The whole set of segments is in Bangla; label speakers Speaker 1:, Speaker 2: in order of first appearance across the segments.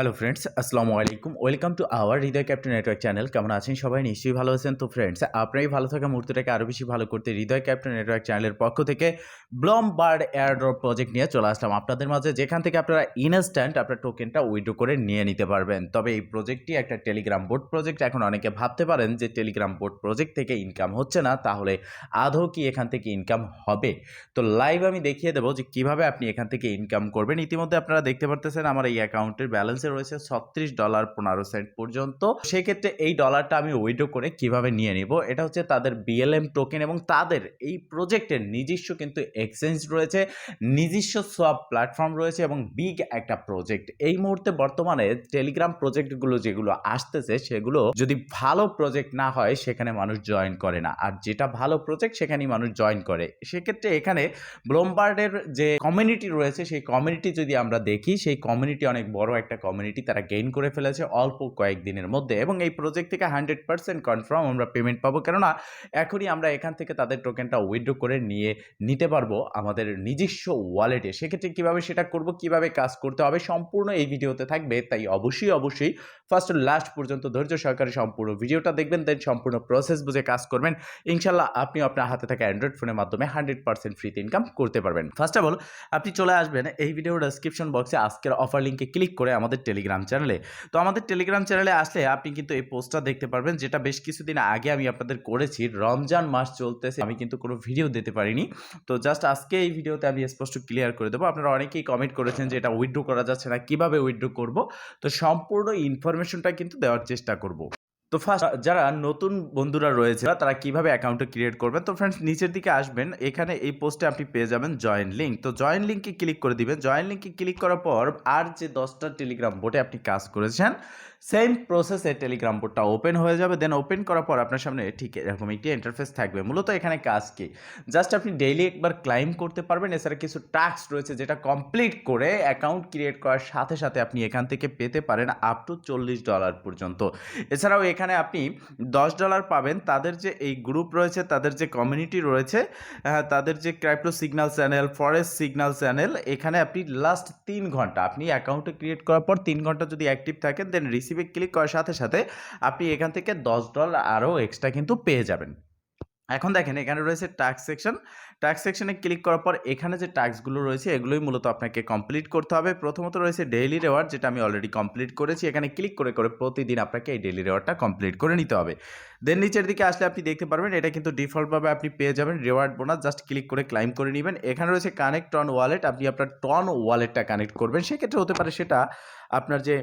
Speaker 1: হ্যালো ফ্রেন্ডস আসসালামু আলাইকুম welcome to our Hriday captain network channel কেমন আছেন সবাই? নিশ্চয়ই ভালো আছেন। তো ফ্রেন্ডস আপনারই ভালো থাকা মুহূর্তটাকে আরও বেশি ভালো করতে হৃদয় ক্যাপ্টেন নেটওয়ার্ক চ্যানেলের পক্ষ থেকে ব্লম বার্ড এয়ারড্রপ প্রজেক্ট নিয়ে চলে আসলাম। আপনাদের মাঝে যেখান থেকে আপনারা ইনস্ট্যান্ট আপনার টোকেনটা উইড্রো করে নিয়ে নিতে পারবেন। তবে এই প্রজেক্টটি একটা টেলিগ্রাম বোর্ড প্রজেক্ট এখন অনেকে ভাবতে পারেন যে টেলিগ্রাম বোর্ড প্রজেক্ট থেকে ইনকাম হচ্ছে না, তাহলে আদৌ কি এখান থেকে ইনকাম হবে? তো লাইভ আমি দেখিয়ে দেবো যে কীভাবে আপনি এখান থেকে ইনকাম করবেন। ইতিমধ্যে আপনারা দেখতে পারতেছেন আমার এই অ্যাকাউন্টের ব্যালেন্সে রয়েছে ছত্রিশ ডলার পনেরো সেন্ট পর্যন্ত। সেক্ষেত্রে এই ডলারটা আমি উইড্রো করে কীভাবে নিয়ে নিব? এটা হচ্ছে তাদের বিএলএম টোকেন এবং তাদের এই প্রজেক্টের নিজস্ব কিন্তু এক্সচেঞ্জ রয়েছে, নিজস্ব সব প্ল্যাটফর্ম রয়েছে এবং বিগ একটা প্রজেক্ট এই মুহূর্তে বর্তমানে টেলিগ্রাম প্রজেক্টগুলো যেগুলো আসতেছে, সেগুলো যদি ভালো প্রজেক্ট না হয়, সেখানে মানুষ জয়েন করে না। আর যেটা ভালো প্রজেক্ট সেখানেই মানুষ জয়েন করে। সেক্ষেত্রে এখানে ব্লোমবার্ডের যে কমিউনিটি রয়েছে, সেই কমিউনিটি যদি আমরা দেখি, সেই কমিউনিটি অনেক বড় একটা তারা গেইন করে ফেলেছে অল্প কয়েকদিনের মধ্যে এবং এই প্রজেক্ট থেকে হান্ড্রেড পার্সেন্ট কনফার্ম আমরা পেমেন্ট পাবো। কেননা এখনই আমরা এখান থেকে তাদের টোকেনটা উইথড্র করে নিয়ে নিতে পারব আমাদের নিজস্ব ওয়ালেটে সেক্ষেত্রে কীভাবে সেটা করব, কীভাবে কাজ করতে হবে সম্পূর্ণ এই ভিডিওতে থাকবে, তাই অবশ্যই অবশ্যই ফার্স্ট লাস্ট পর্যন্ত ধৈর্য সহকারে সম্পূর্ণ ভিডিওটা দেখবেন দেন সম্পূর্ণ প্রসেস বুঝে কাজ করবেন। ইনশাল্লাহ আপনি আপনার হাতে থাকা অ্যান্ড্রয়েড ফোনের মাধ্যমে হান্ড্রেড পার্সেন্ট ফ্রিতে ইনকাম করতে পারবেন। ফার্স্ট অফ অল আপনি চলে আসবেন, এই ভিডিওর ডেসক্রিপশন বক্সে আজকের অফার লিঙ্কে ক্লিক করে আমাদের টেলিগ্রাম চ্যানেলে তো আমাদের টেলিগ্রাম চ্যানেলে আসলে আপনি কিন্তু এই পোস্টটা দেখতে পারবেন, যেটা বেশ কিছুদিন আগে আমি আপনাদের করেছি। রমজান মাস চলতেছে, আমি কিন্তু কোনো ভিডিও দিতে পারিনি। তো জাস্ট আজকে এই ভিডিওতে আমি স্পষ্ট ক্লিয়ার করে দেবো। আপনারা অনেকেই কমেন্ট করেছেন যে এটা উইথড্র করা যাচ্ছে না, কীভাবে উইথড্র করব? তো সম্পূর্ণ ইনফরমেশনটা কিন্তু দেওয়ার চেষ্টা করব। তো ফার্স্ট যারা নতুন বন্ধুরা রয়েছে তারা কীভাবে অ্যাকাউন্টটা ক্রিয়েট করবেন, তো ফ্রেন্ডস নিচের দিকে আসবেন, এখানে এই পোস্টে আপনি পেয়ে যাবেন জয়েন লিঙ্ক তো জয়েন লিঙ্কে ক্লিক করে দিবেন। জয়েন লিঙ্কে ক্লিক করার পর, আর যে দশটা টেলিগ্রাম বোটে আপনি কাজ করেছেন সেম প্রসেসে টেলিগ্রাম বোর্ডটা ওপেন হয়ে যাবে দেন ওপেন করার পর আপনার সামনে ঠিক এরকম একটি ইন্টারফেস থাকবে। মূলত এখানে কাজ কি? জাস্ট আপনি ডেইলি একবার ক্লাইম করতে পারবেন এছাড়া কিছু টাস্ক রয়েছে যেটা কমপ্লিট করে অ্যাকাউন্ট ক্রিয়েট করার সাথে সাথে আপনি এখান থেকে পেতে পারেন আপ টু চল্লিশ ডলার পর্যন্ত। এছাড়াও এখানে আপনি দশ ডলার পাবেন তাদের যে এই গ্রুপ রয়েছে তাদের যে কমিউনিটি রয়েছে আহ, তাদের যে crypto signal channel forest signal channel এখানে আপনি লাস্ট তিন ঘণ্টা আপনি অ্যাকাউন্টে ক্রিয়েট করার পর তিন ঘণ্টা যদি অ্যাক্টিভ থাকেন দেন রিসিভে ক্লিক করার সাথে সাথে আপনি এখান থেকে দশ ডলার আরও এক্সট্রা কিন্তু পেয়ে যাবেন। এখন দেখেন, এখানে রয়েছে টাস্ক সেকশন টাস্ক সেকশনে ক্লিক করার পর এখানে যে টাস্কগুলো রয়েছে, এগুলোই মূলত আপনাকে কমপ্লিট করতে হবে। প্রথমত রয়েছে ডেইলি রেওয়ার্ড যেটা আমি অলরেডি কমপ্লিট করেছি। এখানে ক্লিক করে করে প্রতিদিন আপনাকে এই ডেইলি রেওয়ার্ডটা কমপ্লিট করে নিতে হবে। দেন নিচের দিকে আসলে আপনি দেখতে পারবেন, এটা কিন্তু ডিফল্টভাবে আপনি পেয়ে যাবেন। রেওয়ার্ড বোনাস জাস্ট ক্লিক করে ক্লাইম করে নেবেন। এখানে রয়েছে কানেক্ট টন ওয়ালেট আপনি আপনার টন ওয়ালেটটা কানেক্ট করবেন। সেক্ষেত্রে হতে পারে সেটা আপনার যে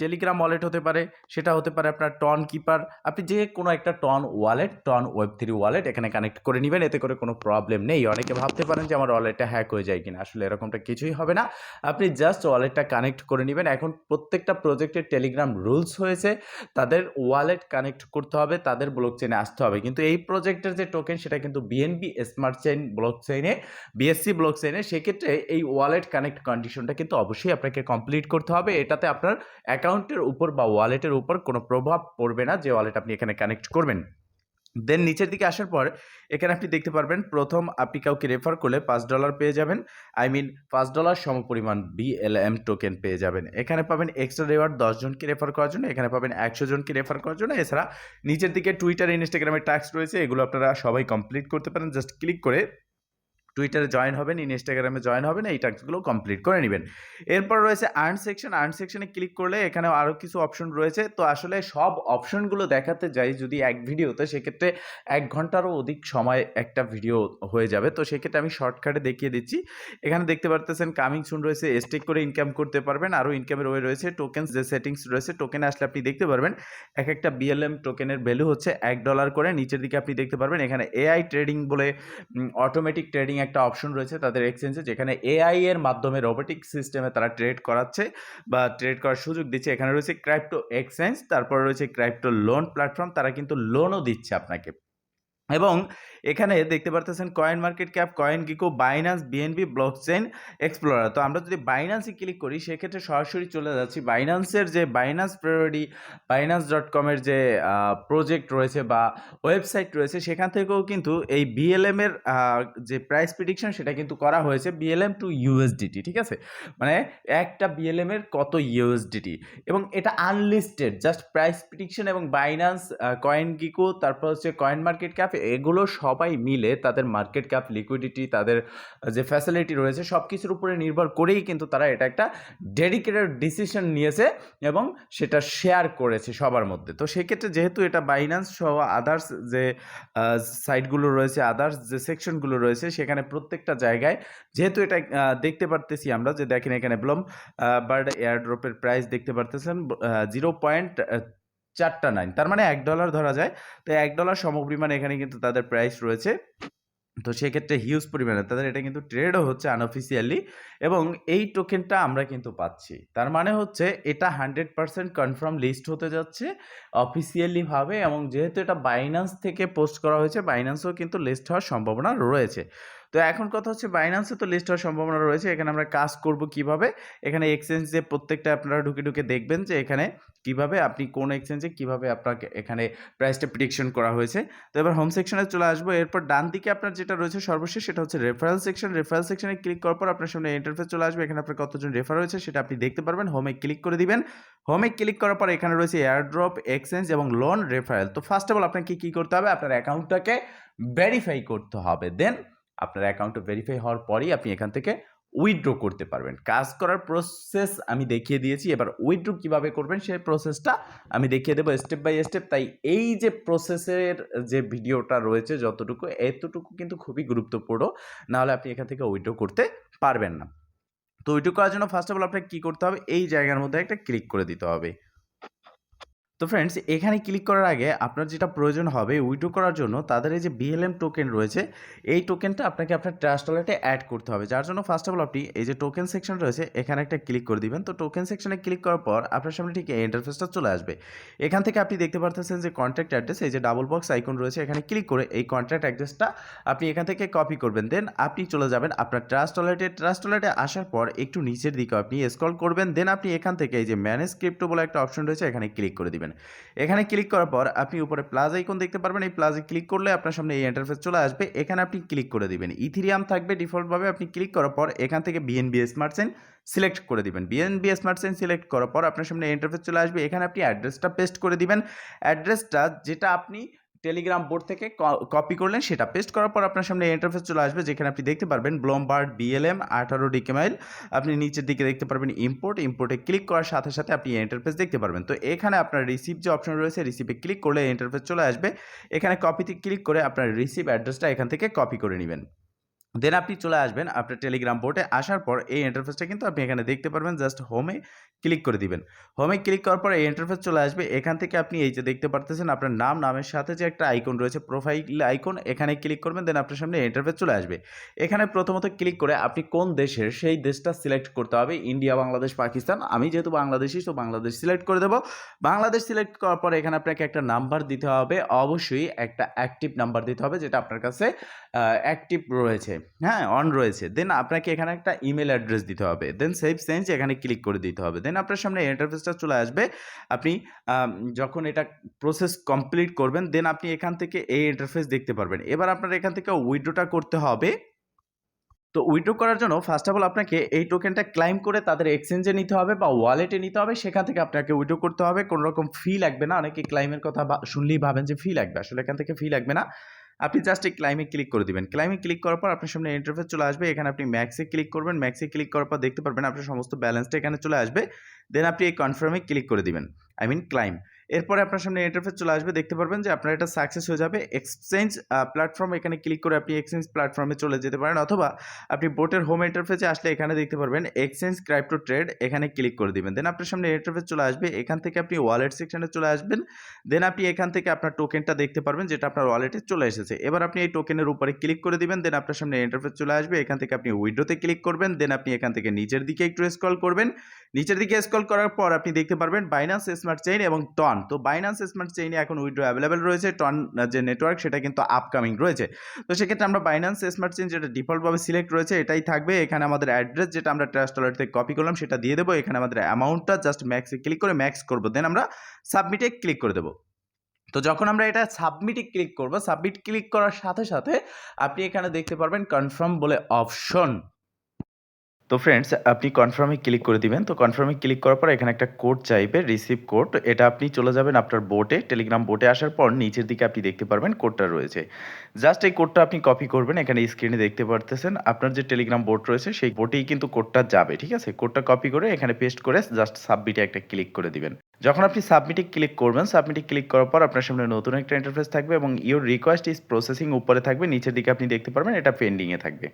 Speaker 1: টেলিগ্রাম ওয়ালেট হতে পারে, সেটা হতে পারে আপনার টন কিপার আপনি যে কোনো একটা TON wallet TON web three wallet এখানে কানেক্ট করে নেবেন, এতে করে কোনো প্রবলেম নেই। অনেকে ভাবতে পারেন যে আমার ওয়ালেটটা হ্যাক হয়ে যায় কিনা। আসলে এরকমটা কিছুই হবে না। আপনি জাস্ট ওয়ালেটটা কানেক্ট করে নেবেন। এখন প্রত্যেকটা প্রজেক্টের টেলিগ্রাম রুলস হয়েছে। তাদের ওয়ালেট কানেক্ট করতে হবে, তাদের ব্লক চেনে আসতে হবে। কিন্তু এই প্রজেক্টের যে টোকেন সেটা কিন্তু বিএনবি স্মার্ট চেইন ব্লক চেইনে বিএসসি ব্লক চেইনে সেক্ষেত্রে এই ওয়ালেট কানেক্ট কন্ডিশনটা কিন্তু অবশ্যই আপনাকে কমপ্লিট করতে হবে। এটাতে আপনার অ্যাকাউন্টের উপর বা ওয়ালেটের উপর কোনো প্রভাব পড়বে না যে ওয়ালেট আপনি এখানে কানেক্ট করবেন। দেন নিচের দিকে আসার পর, এখানে আপনি দেখতে পারবেন প্রথম আপনি কাউকে রেফার করলে পাঁচ ডলার পেয়ে যাবেন। আই মিন পাঁচ ডলার সমপরিমাণ বিএলএম টোকেন পেয়ে যাবেন। এখানে পাবেন এক্সট্রা রেওয়ার্ড দশজনকে রেফার করার জন্য, এখানে পাবেন একশো জনকে রেফার করার জন্য। এছাড়া নিচের দিকে টুইটার ইনস্টাগ্রামের টাস্ক রয়েছে, এগুলো আপনারা সবাই কমপ্লিট করতে পারেন। জাস্ট ক্লিক করে টুইটারে জয়েন হবেন ইনস্টাগ্রামে জয়েন হবেন, এই টাস্কগুলো কমপ্লিট করে নেবেন। এরপর রয়েছে আর্ন সেকশন আর্ন সেকশনে ক্লিক করলে এখানে আরও কিছু অপশন রয়েছে। তো আসলে সব অপশনগুলো দেখাতে যাই যদি এক ভিডিওতে, সেক্ষেত্রে এক ঘন্টারও অধিক সময় একটা ভিডিও হয়ে যাবে। তো সেক্ষেত্রে আমি শর্টকাটে দেখিয়ে দিচ্ছি। এখানে দেখতে পারতেছেন কামিং সুন রয়েছে স্টেক করে ইনকাম করতে পারবেন। আরও ইনকামের ওয়ে রয়েছে টোকেন যে সেটিংস রয়েছে টোকেন আসলে আপনি দেখতে পারবেন এক একটা বিএলএম টোকেনের ভ্যালু হচ্ছে এক ডলার করে। নিচের দিকে আপনি দেখতে পারবেন, এখানে এআই ট্রেডিং বলে অটোমেটিক ট্রেডিং একটা অপশন রয়েছে তাদের এক্সচেঞ্জে যেখানে এআই এর মাধ্যমে রোবোটিক সিস্টেমে তারা ট্রেড করাচ্ছে বা ট্রেড করার সুযোগ দিচ্ছে। এখানে রয়েছে ক্রাইপ্টো এক্সচেঞ্জ তারপর রয়েছে ক্রাইপ্টো লোন প্ল্যাটফর্ম তারা কিন্তু লোনও দিচ্ছে আপনাকে। এবং এখানে দেখতে পারতেছেন coin market cap coin gecko Binance BNB blockchain explorer তো আমরা যদি বাইনান্সে ক্লিক করি, সেক্ষেত্রে সরাসরি চলে যাচ্ছি। বাইনান্সের যে বাইনান্স প্রায়োরিটি বাইনান্স ডট কমের যে প্রজেক্ট রয়েছে বা ওয়েবসাইট রয়েছে, সেখান থেকেও কিন্তু এই বিএলএম এর যে প্রাইস প্রিডিকশন সেটা কিন্তু করা হয়েছে বিএলএম টু ইউএসডিটি ঠিক আছে? মানে একটা বিএলএম এর কত ইউএসডিটি এবং এটা আনলিস্টেড জাস্ট প্রাইস প্রিডিকশন এবং বাইনান্স কয়েন গিকো তারপর হচ্ছে কয়েন মার্কেট ক্যাপ এগুলো সবাই মিলে তাদের মার্কেট ক্যাপ লিকুইডিটি তাদের যে ফ্যাসিলিটি রয়েছে সব কিছুর উপরে নির্ভর করেই কিন্তু তারা এটা একটা ডেডিকেটেড ডিসিশন নিয়েছে এবং সেটা শেয়ার করেছে সবার মধ্যে। তো সেক্ষেত্রে যেহেতু এটা বাইনান্স সহ আদার্স যে সাইটগুলো রয়েছে আদার্স যে সেকশনগুলো রয়েছে, সেখানে প্রত্যেকটা জায়গায় যেহেতু এটা দেখতে পারতেছি আমরা যে দেখেন এখানে ব্লম বার্ড এয়ারড্রপের প্রাইস দেখতে পারতেছেন জিরো পয়েন্ট চারটা নাইন তার মানে এক ডলার ধরা যায়। তো এক ডলার সমপরিমাণ এখানে কিন্তু তাদের প্রাইস রয়েছে। তো সেক্ষেত্রে হিউজ পরিমাণে তাদের এটা কিন্তু ট্রেডও হচ্ছে আনঅফিসিয়ালি এবং এই টোকেনটা আমরা কিন্তু পাচ্ছি। তার মানে হচ্ছে এটা হান্ড্রেড পার্সেন্ট কনফার্ম লিস্ট হতে যাচ্ছে অফিসিয়ালিভাবে এবং যেহেতু এটা বাইন্যান্স থেকে পোস্ট করা হয়েছে বাইন্যান্সও কিন্তু লিস্ট হওয়ার সম্ভাবনা রয়েছে। তো এখন কথা হচ্ছে বাইন্যান্সে তো লিস্ট হওয়ার সম্ভাবনা রয়েছে। এখানে আমরা কাজ করব কীভাবে? এখানে এক্সচেঞ্জে প্রত্যেকটা আপনারা ঢুকে ঢুকে দেখবেন যে এখানে কীভাবে আপনি কোন এক্সচেঞ্জে কীভাবে আপনাকে এখানে প্রাইসটা প্রিডিকশন করা হয়েছে। তো এবার হোম সেকশনে চলে আসব। এরপর ডান দিকে আপনার যেটা রয়েছে সর্বশেষ সেটা হচ্ছে রেফারেল সেকশন রেফারেল সেকশনে ক্লিক করার পর আপনার সামনে ইন্টারফেস চলে আসবে। এখানে আপনার কতজন রেফার হয়েছে সেটা আপনি দেখতে পারবেন। হোমে ক্লিক করে দিবেন। হোমে ক্লিক করার পর এখানে রয়েছে এয়ারড্রপ এক্সচেঞ্জ এবং লোন রেফারেল তো ফার্স্ট অফ অল আপনাকে কী করতে হবে? আপনার অ্যাকাউন্টটাকে ভেরিফাই করতে হবে। দেন আপনার অ্যাকাউন্টটা ভেরিফাই হওয়ার পরেই আপনি এখান থেকে উইথড্র করতে পারবেন। কাজ করার প্রসেস আমি দেখিয়ে দিয়েছি। এবার উইথড্র কীভাবে করবেন সেই প্রসেসটা আমি দেখিয়ে দেবো স্টেপ বাই স্টেপ তাই এই যে প্রসেসের যে ভিডিওটা রয়েছে যতটুকু, এতটুকু কিন্তু খুবই গুরুত্বপূর্ণ। নাহলে আপনি এখান থেকে উইথড্র করতে পারবেন না। তো উইথড্র করার জন্য ফার্স্ট অফ অল আপনাকে কী করতে হবে? এই জায়গার মধ্যে একটা ক্লিক করে দিতে হবে। তো ফ্রেন্ডস এখানে ক্লিক করার আগে আপনার যেটা প্রয়োজন হবে উইড্রো করার জন্য তাদের এই যে বিএলএম টোকেন রয়েছে, এই টোকেনটা আপনাকে আপনার ট্রাস্ট ওয়ালেটে অ্যাড করতে হবে। যার জন্য ফার্স্ট অফ অল আপনি এই যে টোকেন সেকশন রয়েছে, এখানে একটা ক্লিক করে দিবেন। তো টোকেন সেকশনে ক্লিক করার পর আপনার সামনে ঠিক এই ইন্টারফেসটা চলে আসবে। এখান থেকে আপনি দেখতে পারতেছেন যে কন্ট্যাক্ট অ্যাড্রেস এই যে ডাবল বক্স আইকন রয়েছে, এখানে ক্লিক করে এই কন্ট্যাক্ট অ্যাড্রেসটা আপনি এখান থেকে কপি করবেন। দেন আপনি চলে যাবেন আপনার ট্রাস্ট ওয়ালেটে ট্রাস্ট ওয়ালেটে আসার পর একটু নিচের দিকে আপনি স্ক্রল করবেন। দেন আপনি এখান থেকে এই যে ম্যানেজ ক্রিপ্টো বলে একটা অপশন রয়েছে, এখানে ক্লিক করে দিবেন। এখানে ক্লিক করার পর আপনি উপরে প্লাস আইকন দেখতে পারবেন। এই প্লাসে ক্লিক করলে আপনার সামনে এই ইন্টারফেস চলে আসবে। এখানে আপনি ক্লিক করে দিবেন। ইথিরিয়াম থাকবে ডিফল্টভাবে। আপনি ক্লিক করার পর এখান থেকে বিএনবি স্মার্ট চেন সিলেক্ট করে দিবেন। বিএনবি স্মার্ট চেন সিলেক্ট করার পর আপনার সামনে ইন্টারফেস চলে আসবে। এখানে আপনি অ্যাড্রেসটা পেস্ট করে দিবেন। অ্যাড্রেসটা যেটা আপনি টেলিগ্রাম বোর্ড থেকে কপি করলেন, সেটা পেস্ট করার পর আপনার সামনে ইন্টারফেস চলে আসবে, যেখানে আপনি দেখতে পারবেন ব্লমবার্ড বিএলএম আঠারো ডিকেমাইল আপনি নিচের দিকে দেখতে পারবেন ইম্পোর্ট ইম্পোর্টে ক্লিক করার সাথে সাথে আপনি ইন্টারফেস দেখতে পারবেন। তো এখানে আপনার রিসিভ যে অপশন রয়েছে রিসিভে ক্লিক করলে ইন্টারফেস চলে আসবে। এখানে কপিতে ক্লিক করে আপনার রিসিভ অ্যাড্রেসটা এখান থেকে কপি করে নেবেন। দেন আপনি চলে আসবেন আপনার টেলিগ্রাম বোর্ডে আসার পর এই ইন্টারফেসটা কিন্তু আপনি এখানে দেখতে পারবেন জাস্ট হোমে ক্লিক করে দিবেন। হোমে ক্লিক করার পরে ইন্টারফেস চলে আসবে। এখান থেকে আপনি এই যে দেখতে পারতেছেন আপনার নাম, নামের সাথে যে একটা আইকন রয়েছে প্রোফাইল আইকন এখানে ক্লিক করবেন দেন আপনার সামনে ইন্টারফেস চলে আসবে। এখানে প্রথমত ক্লিক করে আপনি কোন দেশের সেই দেশটা সিলেক্ট করতে হবে? ইন্ডিয়া, বাংলাদেশ, পাকিস্তান। আমি যেহেতু বাংলাদেশি তো বাংলাদেশ সিলেক্ট করে দেবো। বাংলাদেশ সিলেক্ট করার পর এখানে আপনাকে একটা নাম্বার দিতে হবে। অবশ্যই একটা অ্যাক্টিভ নাম্বার দিতে হবে, যেটা আপনার কাছে অ্যাক্টিভ রয়েছে। হ্যাঁ অন রয়েছে। দেন আপনাকে এখানে একটা ইমেল অ্যাড্রেস দিতে হবে। দেন সেভ সেন্স এখানে ক্লিক করে দিতে হবে। দেন আপনার সামনে ইন্টারফেসটা চলে আসবে। আপনি যখন এটা প্রসেস কমপ্লিট করবেন দেন আপনি এখান থেকে এই ইন্টারফেস দেখতে পারবেন। এবার আপনার এখান থেকে উইড্রোটা করতে হবে। তো উইড্রো করার জন্য ফার্স্ট অফ অল আপনাকে এই টোকেনটা ক্লাইম করে তাদের এক্সচেঞ্জে নিতে হবে বা ওয়ালেটে নিতে হবে। সেখান থেকে আপনাকে উইথড্র করতে হবে। কোনো রকম ফি লাগবে না। অনেকে ক্লাইমের কথা শুনলেই ভাবেন যে ফি লাগবে। আসলে এখান থেকে ফি লাগবে না। আপনি জাস্ট এই ক্লাইমে ক্লিক করে দিবেন। ক্লাইমে ক্লিক করার পর আপনার সামনে ইন্টারফেস চলে আসবে। এখানে আপনি ম্যাক্সে ক্লিক করবেন। ম্যাক্সে ক্লিক করার পর দেখতে পারবেন আপনার সমস্ত ব্যালেন্সটা এখানে চলে আসবে। দেন আপনি এই কনফার্মে ক্লিক করে দিবেন। আই মিন ক্লাইম এরপরে আপনার সামনে ইন্টারফেস চলে আসবে, দেখতে পারবেন যে আপনার এটা সাকসেস হয়ে যাবে। এক্সচেঞ্জ প্ল্যাটফর্ম এখানে ক্লিক করে আপনি এক্সচেঞ্জ প্ল্যাটফর্মে চলে যেতে পারেন অথবা আপনি বোটের হোম ইন্টারফেসে আসলে এখানে দেখতে পারবেন এক্সচেঞ্জ ক্রাইপ্টো ট্রেড এখানে ক্লিক করে দিবেন। দেন আপনার সামনে ইন্টারফেস চলে আসবে, এখান থেকে আপনি ওয়ালেট সেকশনে চলে আসবেন। দেন আপনি এখান থেকে আপনার টোকেনটা দেখতে পারবেন যেটা আপনার ওয়ালেটে চলে এসেছে। এবার আপনি এই টোকেনের উপরে ক্লিক করে দিবেন দেন আপনার সামনে ইন্টারফেস চলে আসবে। এখান থেকে আপনি উইডোতে ক্লিক করবেন দেন আপনি এখান থেকে নিচের দিকে একটু স্ক্রল করবেন। নিচের দিকে স্ক্রল করার পর আপনি দেখতে পারবেন বাইনান্স স্মার্ট চেইন এবং টন তো বাইনান্স স্মার্ট চেইনে এখন উইড্রো অ্যাভেলেবেল রয়েছে। টন যে নেটওয়ার্ক সেটা কিন্তু আপকামিং রয়েছে। তো সেক্ষেত্রে আমরা বাইনান্স স্মার্ট চেইন যেটা ডিফল্টভাবে সিলেক্ট রয়েছে, এটাই থাকবে। এখানে আমাদের অ্যাড্রেস যেটা আমরা ট্রাস্ট ওয়ালেট থেকে কপি করলাম, সেটা দিয়ে দেবো। এখানে আমাদের অ্যামাউন্টটা জাস্ট ম্যাক্সে ক্লিক করে ম্যাক্স করব। দেন আমরা সাবমিটে ক্লিক করে দেবো। তো যখন আমরা এটা সাবমিটে ক্লিক করব সাবমিট ক্লিক করার সাথে সাথে আপনি এখানে দেখতে পারবেন কনফার্ম বলে অপশন তো ফ্রেন্ডস আপনি কনফার্মে ক্লিক করে দিবেন। তো কনফার্মে ক্লিক করার পর এখানে একটা কোড চাইবে রিসিভ কোড এটা আপনি চলে যাবেন আপনার বোটে টেলিগ্রাম বোটে আসার পর নিচের দিকে আপনি দেখতে পারবেন কোডটা রয়েছে। জাস্ট এই কোডটা আপনি কপি করবেন, এখানে স্ক্রিনে দেখতে পারতেছেন। আপনার যে টেলিগ্রাম বোট রয়েছে, সেই বোটেই কিন্তু কোডটা যাবে, ঠিক আছে? কোডটা কপি করে এখানে পেস্ট করে জাস্ট সাবমিটে একটা ক্লিক করে দিবেন। যখন আপনি সাবমিটে ক্লিক করবেন সাবমিটে ক্লিক করার পর আপনার সামনে নতুন একটা ইন্টারফেস থাকবে এবং ইউর রিকোয়েস্ট ইজ প্রসেসিং উপরে থাকবে, নিচের দিকে আপনি দেখতে পারবেন এটা পেন্ডিংয়ে থাকবে।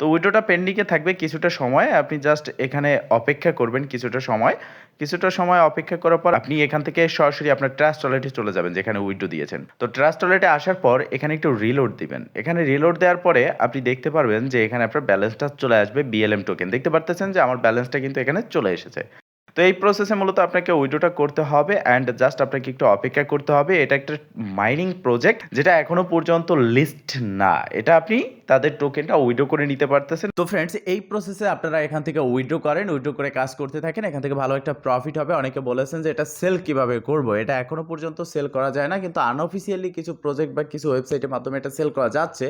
Speaker 1: তো উইডোটা পেন্ডিংয়ে থাকবে কিছুটা সময়, আপনি জাস্ট এখানে অপেক্ষা করবেন কিছুটা সময়। কিছুটা সময় অপেক্ষা করার পর আপনি এখান থেকে সরাসরি আপনার ট্রাস্ট ওয়ালেটে চলে যাবেন, যেখানে উইডো দিয়েছেন। তো ট্রাস্ট ওয়ালেটে আসার পর এখানে একটু রিলোড দিবেন। এখানে রিলোড দেওয়ার পরে আপনি দেখতে পারবেন যে এখানে আপনার ব্যালেন্সটা চলে আসবে বিএলএম টোকেন দেখতে পারতেছেন যে আমার ব্যালেন্সটা কিন্তু এখানে চলে এসেছে। তো এই প্রসেসে মূলত আপনাকে উইডোটা করতে হবে অ্যান্ড জাস্ট আপনাকে একটু অপেক্ষা করতে হবে। এটা একটা মাইনিং প্রজেক্ট যেটা এখনও পর্যন্ত লিস্ট না। এটা আপনি তাদের টোকেনটা উইড্রো করে নিতে পারতেছেন। তো ফ্রেন্ডস এই প্রসেসে আপনারা এখান থেকে উইড্রো করেন উইড্রো করে কাজ করতে থাকেন। এখান থেকে ভালো একটা প্রফিট হবে। অনেকে বলেছেন যে এটা সেল কীভাবে করব? এটা এখনও পর্যন্ত সেল করা যায় না, কিন্তু আনঅফিসিয়ালি কিছু প্রজেক্ট বা কিছু ওয়েবসাইটের মাধ্যমে এটা সেল করা যাচ্ছে।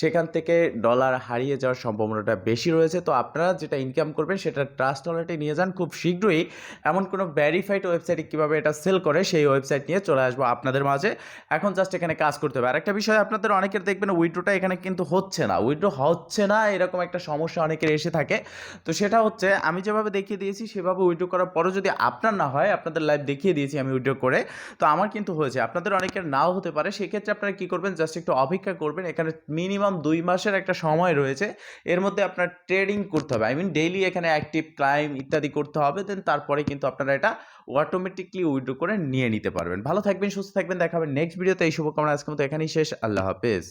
Speaker 1: সেখান থেকে ডলার হারিয়ে যাওয়ার সম্ভাবনাটা বেশি রয়েছে। তো আপনারা যেটা ইনকাম করবেন, সেটা ট্রাস্ট ওয়ালেটে নিয়ে যান। খুব শীঘ্রই এমন কোনো ভ্যারিফাইড ওয়েবসাইটে কীভাবে এটা সেল করে সেই ওয়েবসাইট নিয়ে চলে আসব আপনাদের মাঝে। এখন জাস্ট এখানে কাজ করতে হবে। আরেকটা বিষয়, আপনাদের অনেকের দেখবেন উইড্রোটা এখানে কিন্তু হচ্ছে না। উইড্রো হচ্ছে না, এরকম একটা সমস্যা অনেকের এসে থাকে। তো সেটা হচ্ছে, আমি যেভাবে দেখিয়ে দিয়েছি, সেভাবে উইড্রো করার পরও যদি আপনার না হয়, আপনাদের লাইভ দেখিয়ে দিয়েছি আমি উইড্রো করে, তো আমার কিন্তু হয়েছে। আপনাদের অনেকের নাও হতে পারে, সেক্ষেত্রে আপনারা কী করবেন জাস্ট একটু অপেক্ষা করবেন। এখানে মিনিমাম দুই মাসের একটা সময় রয়েছে। এর মধ্যে আপনার ট্রেডিং করতে হবে। আই মিন ডেইলি এখানে অ্যাক্টিভ ক্লাইম ইত্যাদি করতে হবে। দেন তারপরে কিন্তু আপনারা এটা অটোমেটিকলি উইড্রো করে নিয়ে নিতে পারবেন। ভালো থাকবেন, সুস্থ থাকবেন দেখাবেন নেক্সট ভিডিওতে এই শুভকামনা আজকে মতো এখানেই শেষ। আল্লাহ হাফেজ।